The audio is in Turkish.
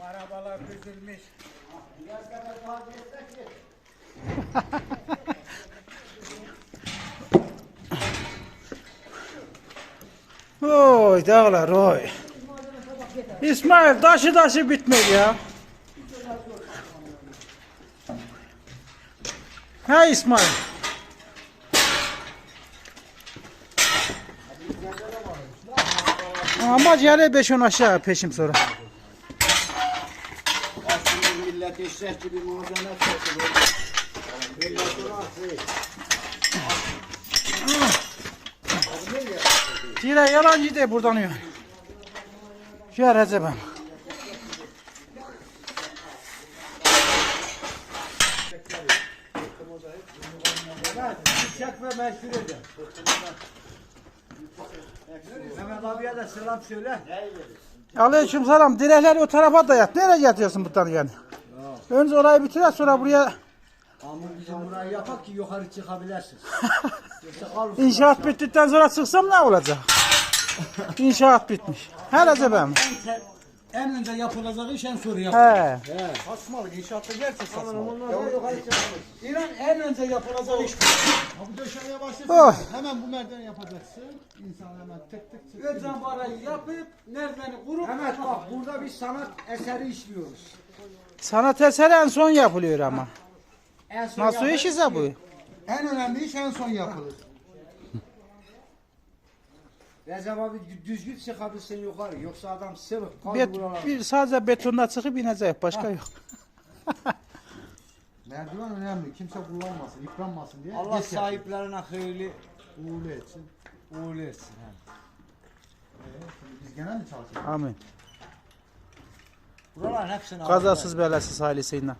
Arabalar düzülmüş. Oy dağlar oy. İsmail taşı taşı bitmedi ya. Ha İsmail. Ama yani 5-10 aşağı peşim sonra. Aslında millet eşek gibi malzeme satılır. Millet. Tira yalancı de buradan yiyor. Gel Recep'im. Evet, çiçek ve meşhur edin. Mehmet abiye de selam söyle. Aleyküm selam. Direkleri o tarafa dayat. Nereye yatıyorsun buradan yani? Önce orayı bitir sonra buraya Ama bizim burayı yapak ki yukarı çıkabilirsiniz. Yoksa kalırsın. İnşaat bittikten sonra çıksam ne olacak? İnşaat bitmiş. He Recep'im. En, te- en önce yapılacak iş en sonra yapılacak. He. Saçmalık inşaatta gerçek saçmalık. İnan en önce yapılacak iş bu. Ha bu döşemeye başlasın. Oh. Hemen bu merdiveni yapacaksın. İnsan hemen tek tek çık. Önce barayı yapıp merdiveni kurup Evet bak burada bir sanat eseri işliyoruz. Sanat eseri en son yapılıyor ama. En son Nasıl yapı- iş ise bu? En önemli iş en son yapılır. Recep abi düzgün çıkabilsin yukarı. Yoksa adam sırık kalır Bet, buralar. bir sadece betonda çıkıp inecek. Başka yok. Merdiven önemli. Kimse kullanmasın, yıpranmasın diye. Allah geç yapılır. sahiplerine hayırlı Uğurlu etsin. uğurlu etsin. he. Ee, şimdi biz gene mi çalışacağız? Amin. Buraların hepsini Kazasız belasız ailesiyle.